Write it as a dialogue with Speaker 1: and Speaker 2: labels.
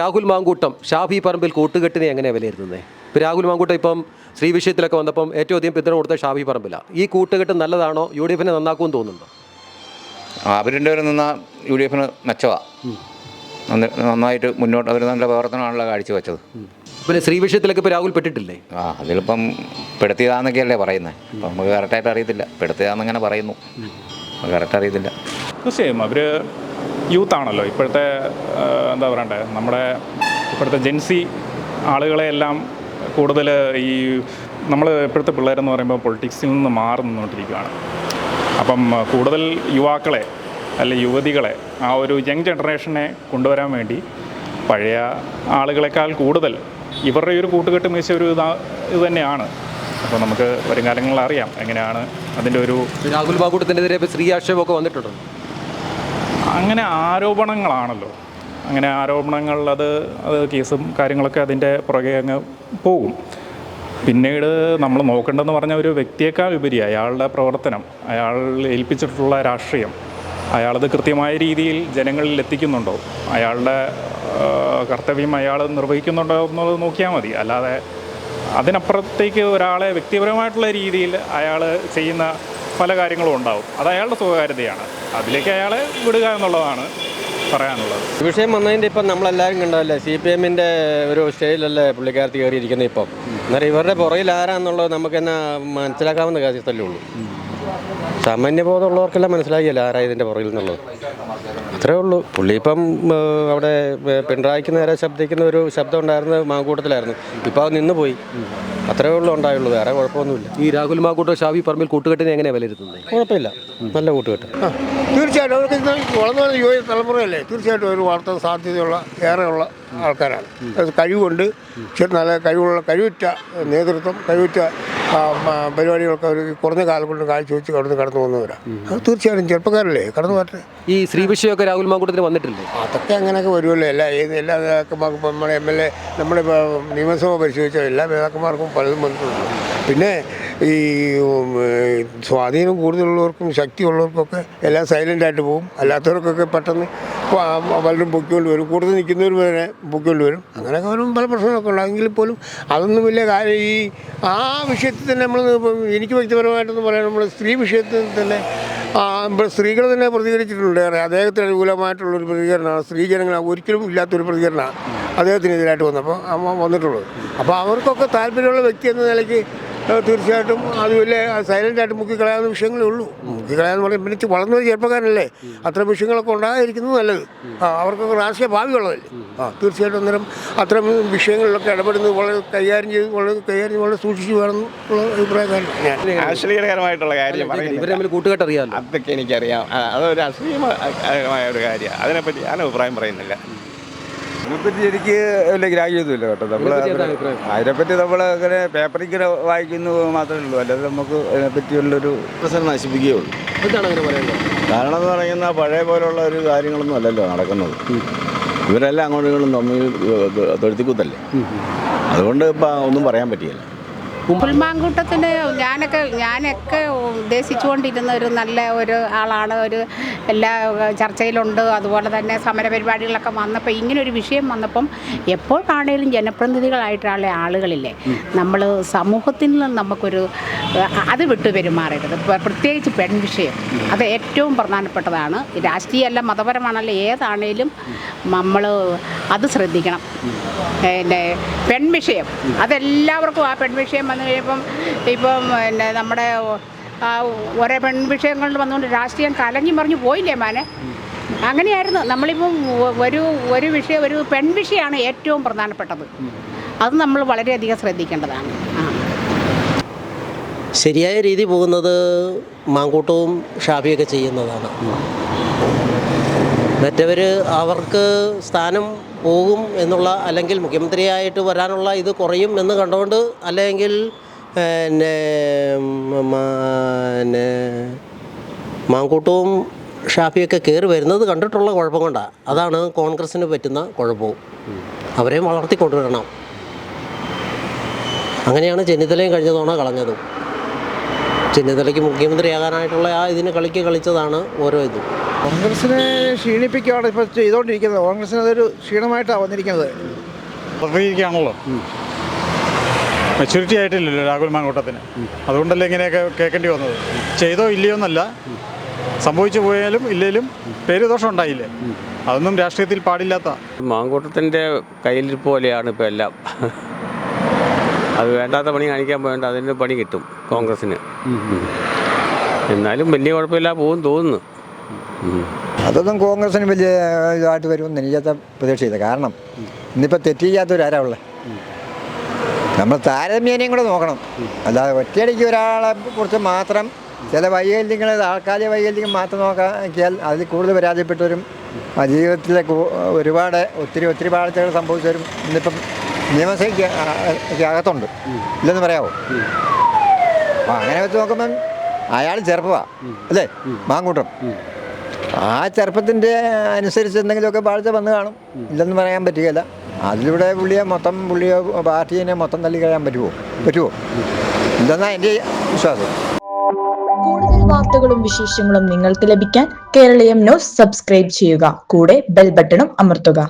Speaker 1: രാഹുൽ മാങ്കൂട്ടം ഷാഫി പറമ്പിൽ കൂട്ടുകെട്ടിനെ എങ്ങനെയാണ് വിലയിരുത്തുന്നത് ഇപ്പോൾ രാഹുൽ മാങ്കൂട്ടം ഇപ്പം ശ്രീ വിഷയത്തിലൊക്കെ വന്നപ്പം ഏറ്റവും അധികം പിന്തുണ കൊടുത്ത ഷാഫി പറമ്പിലാണ് ഈ കൂട്ടുകെട്ട് നല്ലതാണോ? യു ഡി എഫിനെ നന്നാക്കുമെന്ന് തോന്നുന്നുണ്ടോ?
Speaker 2: അവർ രണ്ടുപേരും നിന്നാൽ യു ഡി എഫിന് മെച്ചമാണ് നന്നായിട്ട് മുന്നോട്ട് അവർ നല്ല പ്രവർത്തനമാണല്ലോ കാഴ്ചവെച്ചത്
Speaker 1: പിന്നെ ശ്രീ വിഷയത്തിലൊക്കെ ഇപ്പോൾ രാഹുൽ പെട്ടിട്ടില്ലേ?
Speaker 2: ആ അതിലിപ്പം പെടുത്തിയതാന്നൊക്കെയല്ലേ പറയുന്നത് അപ്പം നമുക്ക് കറക്റ്റായിട്ട് അറിയത്തില്ല. പെടുത്തിയതാണെന്നങ്ങനെ പറയുന്നു. കറക്റ്റ് അറിയത്തില്ല.
Speaker 3: തീർച്ചയായും. അവർ യൂത്താണല്ലോ. ഇപ്പോഴത്തെ എന്താ പറയണ്ടേ നമ്മുടെ ഇപ്പോഴത്തെ ജെൻസി ആളുകളെയെല്ലാം കൂടുതൽ ഈ നമ്മൾ ഇപ്പോഴത്തെ പിള്ളേരെന്ന് പറയുമ്പോൾ പൊളിറ്റിക്സിൽ നിന്ന് മാറി നിന്നുകൊണ്ടിരിക്കുകയാണ് അപ്പം കൂടുതൽ യുവാക്കളെ അല്ലെ യുവതികളെ ആ ഒരു യങ് ജനറേഷനെ കൊണ്ടുവരാൻ വേണ്ടി പഴയ ആളുകളെക്കാൾ കൂടുതൽ ഇവരുടെ ഒരു കൂട്ടുകെട്ട് മികച്ച ഒരു ഇതാ ഇത് തന്നെയാണ്. അപ്പോൾ നമുക്ക് വരും കാലങ്ങളിൽ അറിയാം എങ്ങനെയാണ് അതിന്റെ ഒരു
Speaker 1: രാഹുൽ ബാബുട്ടത്തിനെതിരെ ഇപ്പോൾ ശ്രീ ആക്ഷേപമൊക്കെ വന്നിട്ടുണ്ടോ?
Speaker 3: അങ്ങനെ ആരോപണങ്ങളാണല്ലോ. അങ്ങനെ ആരോപണങ്ങൾ അത് അത് കേസും കാര്യങ്ങളൊക്കെ അതിന്റെ പുറകെ അങ്ങ് പോകും. പിന്നീട് നമ്മൾ നോക്കേണ്ടതെന്ന് പറഞ്ഞ ഒരു വ്യക്തിയേക്കാൾ ഉപരി അയാളുടെ പ്രവർത്തനം അയാൾ ഏൽപ്പിച്ചിട്ടുള്ള രാഷ്ട്രീയം അയാളത് കൃത്യമായ രീതിയിൽ ജനങ്ങളിൽ എത്തിക്കുന്നുണ്ടോ? അയാളുടെ കർത്തവ്യം അയാൾ നിർവഹിക്കുന്നുണ്ടോ എന്നുള്ളത് നോക്കിയാൽ മതി. അല്ലാതെ അതിനപ്പുറത്തേക്ക് ഒരാളെ വ്യക്തിപരമായിട്ടുള്ള രീതിയിൽ അയാൾ ചെയ്യുന്ന പല കാര്യങ്ങളും ഉണ്ടാവും. അത് അയാളുടെ സ്വകാര്യതയാണ്. അതിലേക്ക് അയാളെ വിടുക എന്നുള്ളതാണ് പറയാനുള്ളത്.
Speaker 4: വിഷയം വന്നതിന്റെ ഇപ്പം നമ്മളെല്ലാവരും കണ്ടതല്ലേ? സി പി എമ്മിന്റെ ഒരു സ്റ്റേജിലല്ലേ പുള്ളിക്കാരത്തി കയറിയിരിക്കുന്നത് ഇപ്പം? അന്നേരം ഇവരുടെ പുറകിൽ ആരാന്നുള്ളത് നമുക്ക് എന്നാ മനസ്സിലാക്കാവുന്ന കാര്യത്തല്ലേ ഉള്ളൂ. സാമാന്യബോധമുള്ളവർക്കെല്ലാം മനസ്സിലാക്കിയല്ലോ ആരാ ഇതിന്റെ പുറകിൽ എന്നുള്ളത്? അത്രേ ഉള്ളൂ. പുള്ളി ഇപ്പം അവിടെ പിണറായിക്ക് നേരെ ശബ്ദിക്കുന്ന ഒരു ശബ്ദം ഉണ്ടായിരുന്നത് മാങ്കൂട്ടത്തിലായിരുന്നു. ഇപ്പം അത് നിന്ന് പോയി. അത്രേ ഉള്ളൂ ഉണ്ടായുള്ളൂ. വേറെ കുഴപ്പമൊന്നുമില്ല.
Speaker 1: ഈ രാഹുൽ മാങ്കൂട്ടം ഷാവി പറമ്പിൽ കൂട്ടുകെട്ടിനെ എങ്ങനെയാണ് വിലയിരുത്തുന്നത്?
Speaker 4: കുഴപ്പമില്ല. നല്ല കൂട്ടുകെട്ട്.
Speaker 5: ആ, തീർച്ചയായിട്ടും. അവർക്ക് വളർന്നു വരുന്ന യുവ തലമുറയല്ലേ? തീർച്ചയായിട്ടും ഒരു വാർത്താ സാധ്യതയുള്ള ഏറെയുള്ള ആൾക്കാരാണ്. അത് കഴിവുണ്ട്. നല്ല കഴിവുള്ള കഴിവുറ്റ നേതൃത്വം കഴിവുറ്റ പരിപാടികളൊക്കെ അവർ കുറഞ്ഞ കാലം കൊണ്ട് കാഴ്ച വെച്ച് കടന്ന് കടന്നു വന്നവരാണ് അത് തീർച്ചയായിട്ടും ചെറുപ്പക്കാരല്ലേ? കടന്നു വരട്ടെ.
Speaker 1: ഈ ശ്രീ വിഷയമൊക്കെ രാഹുൽ മാങ്കൂട്ടത്തിന് വന്നിട്ടില്ലേ?
Speaker 5: അതൊക്കെ അങ്ങനെയൊക്കെ വരുമല്ലോ? എല്ലാ ഏത് എല്ലാ നേതാക്കന്മാർക്കും നമ്മുടെ എം എൽ എ നമ്മുടെ നിയമസഭ പരിശോധിച്ച എല്ലാ നേതാക്കന്മാർക്കും പലതും വന്നിട്ടുണ്ട്. പിന്നെ ഈ സ്വാധീനം കൂടുതലുള്ളവർക്കും ശക്തിയുള്ളവർക്കൊക്കെ എല്ലാം സൈലന്റായിട്ട് പോകും. അല്ലാത്തവർക്കൊക്കെ പെട്ടെന്ന് പലരും പൊക്കിക്കൊണ്ട് വരും. കൂടുതൽ നിൽക്കുന്നവർ വരെ പൊക്കിക്കൊണ്ട് വരും. അങ്ങനെയൊക്കെ വരും പല പ്രശ്നങ്ങളൊക്കെ ഉണ്ടായെങ്കിൽ പോലും അതൊന്നും വലിയ കാര്യം ഈ ആ വിഷയത്തിൽ തന്നെ നമ്മൾ എനിക്ക് വ്യക്തിപരമായിട്ടൊന്ന് പറയാൻ നമ്മൾ സ്ത്രീ വിഷയത്തിൽ തന്നെ ഇപ്പോൾ സ്ത്രീകൾ തന്നെ പ്രതികരിച്ചിട്ടുണ്ട്. അദ്ദേഹത്തിന് അനുകൂലമായിട്ടുള്ളൊരു പ്രതികരണമാണ്. സ്ത്രീ ജനങ്ങൾ ഒരിക്കലും ഇല്ലാത്തൊരു പ്രതികരണമാണ് അദ്ദേഹത്തിനെതിരായിട്ട് വന്നപ്പോൾ വന്നിട്ടുള്ളത്. അപ്പോൾ അവർക്കൊക്കെ താല്പര്യമുള്ള വ്യക്തി എന്ന നിലയ്ക്ക് തീർച്ചയായിട്ടും അത് വലിയ സൈലന്റ് ആയിട്ട് മുക്കിക്കളയാവുന്ന വിഷയങ്ങളേ ഉള്ളൂ. മുക്കിക്കളയാന്ന് പറഞ്ഞാൽ പിന്നെ വളർന്നൊരു ചെറുപ്പക്കാരല്ലേ ചെറുപ്പക്കാരനല്ലേ. അത്തരം വിഷയങ്ങളൊക്കെ ഉണ്ടാകാതിരിക്കുന്നത് നല്ലത്. ആ അവർക്കൊക്കെ രാഷ്ട്രീയ ഭാവിയുള്ളതല്ലേ ആ തീർച്ചയായിട്ടും അന്നേരം അത്തരം വിഷയങ്ങളിലൊക്കെ ഇടപെടുന്നത് വളരെ കൈകാര്യം ചെയ്ത് വളരെ കൈകാര്യം ചെയ്ത് വളരെ സൂക്ഷിച്ച് വേണം എന്നുള്ള ഞാൻ
Speaker 6: അശ്ലീലകരമായിട്ടുള്ള കാര്യം അതൊക്കെ എനിക്കറിയാം. അതൊരു അശ്ലീലമായ ഒരു കാര്യമാണ് അതിനെപ്പറ്റി ഞാൻ അഭിപ്രായം പറയുന്നില്ല.
Speaker 7: അതിനെപ്പറ്റി എനിക്ക് വലിയ ഗ്രാഹ്യമൊന്നുമില്ല കേട്ടോ. നമ്മൾ
Speaker 1: ഇതിനെപ്പറ്റി?
Speaker 7: അതിനെപ്പറ്റി നമ്മൾ അങ്ങനെ പേപ്പറിൽ ഇങ്ങനെ വായിക്കുന്നു മാത്രമേ ഉള്ളൂ. അല്ലാതെ നമുക്ക് അതിനെപ്പറ്റിയുള്ളൊരു പ്രശ്നം നശിപ്പിക്കുകയുള്ളൂ
Speaker 1: ഉള്ളൂ.
Speaker 7: കാരണം എന്ന് പറയുന്ന പഴയ പോലുള്ള ഒരു കാര്യങ്ങളൊന്നും അല്ലല്ലോ നടക്കുന്നത്. ഇവരെല്ലാം അങ്ങോട്ടും ഇങ്ങോട്ടും തമ്മിൽ തൊഴുത്തിക്കുത്തല്ലേ? അതുകൊണ്ട് ഇപ്പം ഒന്നും പറയാൻ പറ്റിയല്ല.
Speaker 8: പുൽമാങ്കൂട്ടത്തിന് ഞാനൊക്കെ ഞാനൊക്കെ ഉദ്ദേശിച്ചുകൊണ്ടിരുന്ന ഒരു നല്ല ഒരു ആളാണ്. ഒരു എല്ലാ ചർച്ചയിലുണ്ട്. അതുപോലെ തന്നെ സമരപരിപാടികളൊക്കെ വന്നപ്പോൾ ഇങ്ങനെ ഒരു വിഷയം വന്നപ്പം എപ്പോഴാണേലും ജനപ്രതിനിധികളായിട്ടുള്ള ആളുകളില്ലേ? നമ്മൾ സമൂഹത്തിൽ നിന്ന് നമുക്കൊരു അത് വിട്ടു പെരുമാറരുത്. പ്രത്യേകിച്ച് പെൺ വിഷയം. അത് ഏറ്റവും പ്രധാനപ്പെട്ടതാണ്. രാഷ്ട്രീയമല്ല മതപരമാണല്ലോ ഏതാണേലും നമ്മൾ അത് ശ്രദ്ധിക്കണം. പിന്നെ പെൺവിഷയം അതെല്ലാവർക്കും ആ പെൺവിഷയം വന്നു കഴിയുമ്പം ഇപ്പം പിന്നെ നമ്മുടെ ഒരേ കൊണ്ട് വന്നുകൊണ്ട് രാഷ്ട്രീയം കലങ്ങി മറിഞ്ഞു പോയില്ലേ മാനെ? അങ്ങനെയായിരുന്നു. നമ്മളിപ്പം ഒരു ഒരു വിഷയം ഒരു പെൺവിഷയമാണ് ഏറ്റവും പ്രധാനപ്പെട്ടത്. അത് നമ്മൾ വളരെയധികം ശ്രദ്ധിക്കേണ്ടതാണ്.
Speaker 9: ശരിയായ രീതി പോകുന്നത് മാങ്കൂട്ടവും ഷാഫിയൊക്കെ ചെയ്യുന്നതാണ്. മറ്റവർ അവർക്ക് സ്ഥാനം പോകും എന്നുള്ള അല്ലെങ്കിൽ മുഖ്യമന്ത്രിയായിട്ട് വരാനുള്ള ഇത് കുറയും എന്ന് കണ്ടുകൊണ്ട് അല്ലെങ്കിൽ പിന്നെ പിന്നെ മാങ്കൂട്ടവും ഷാഫിയൊക്കെ കയറി വരുന്നത് കണ്ടിട്ടുള്ള കുഴപ്പം കൊണ്ടാണ് അതാണ് കോൺഗ്രസ്സിന് പറ്റുന്ന കുഴപ്പവും. അവരെയും വളർത്തിക്കൊണ്ടുവരണം. അങ്ങനെയാണ് ചെന്നിത്തലയും കഴിഞ്ഞ തവണ കളഞ്ഞതും. ചെന്നിത്തലയ്ക്ക് മുഖ്യമന്ത്രിയാകാനായിട്ടുള്ള ആ ഇതിന് കളിക്ക് കളിച്ചതാണ് ഓരോ ഇതും.
Speaker 10: കോൺഗ്രസിനെ ക്ഷീണിപ്പിക്കുകയാണ് ഇപ്പോൾ ചെയ്തുകൊണ്ടിരിക്കുന്നത് കോൺഗ്രസിന് അതൊരു ക്ഷീണമായിട്ടാണ് വന്നിരിക്കുന്നത്.
Speaker 11: പ്രതികരിക്കുകയാണല്ലോ. മെച്യൂരിറ്റി ആയിട്ടില്ലല്ലോ രാഹുൽ മാങ്കൂട്ടത്തിന്. അതുകൊണ്ടല്ലേ ഇങ്ങനെയൊക്കെ കേൾക്കേണ്ടി വന്നത്? ചെയ്തോ ഇല്ലയോ എന്നല്ല. സംഭവിച്ചു പോയാലും ഇല്ലേലും പേര് ദോഷം ഉണ്ടായില്ലേ? അതൊന്നും രാഷ്ട്രീയത്തിൽ പാടില്ലാത്ത.
Speaker 7: മാങ്കൂട്ടത്തിന്റെ കയ്യിൽ പോലെയാണ് ഇപ്പോൾ എല്ലാം. അത് വേണ്ടാത്ത പണി കാണിക്കാൻ പോകേണ്ട അതിന്റെ പണി കിട്ടും കോൺഗ്രസ്സിന്. എന്നാലും വലിയ കുഴപ്പമില്ല പോകും തോന്നുന്നു.
Speaker 10: അതൊന്നും കോൺഗ്രസിന് വലിയ ഇതായിട്ട് വരുമെന്ന് എനിക്കത്ര പ്രതീക്ഷയില്ല. കാരണം ഇന്നിപ്പോൾ തെറ്റ് ചെയ്യാത്തവരാരാ ഉള്ളത് നമ്മൾ താരതമ്യേനയും കൂടെ നോക്കണം. അല്ലാതെ ഒറ്റയടിക്ക് ഒരാളെ കുറിച്ച് മാത്രം ചില വൈകല്യങ്ങൾ താൽക്കാലിക വൈകല്യങ്ങൾ മാത്രം നോക്കിയാൽ അതിൽ കൂടുതൽ പരാജയപ്പെട്ടവരും ആ ജീവിതത്തിലെ ഒരുപാട് ഒത്തിരി ഒത്തിരി പാഴ്ചകൾ സംഭവിച്ചവരും ഇന്നിപ്പം നിയമസഭയ്ക്ക് അകത്തുണ്ട്. ഇല്ലെന്ന് പറയാമോ അപ്പം അങ്ങനെ വെച്ച് നോക്കുമ്പം അയാൾ ചെറുപ്പമാണ് അല്ലേ? മാങ്കൂട്ടം. ആ ചെറുപ്പത്തിന്റെ അനുസരിച്ച് എന്തെങ്കിലുമൊക്കെ പാഴ്ച വന്ന് കാണും. ഇല്ലെന്ന് പറയാൻ പറ്റുകയില്ല. അതിലൂടെ പുള്ളിയെ മൊത്തം പുള്ളിയെ പാർട്ടീനെ മൊത്തം തള്ളി കഴിയാൻ പറ്റുമോ പറ്റുമോ ഇല്ലെന്നാണ് എന്റെ വിശ്വാസം.
Speaker 12: കൂടുതൽ വാർത്തകളും വിശേഷങ്ങളും നിങ്ങൾക്ക് ലഭിക്കാൻ കേരളീയം ന്യൂസ് സബ്സ്ക്രൈബ് ചെയ്യുക. കൂടെ ബെൽ ബട്ടണും അമർത്തുക.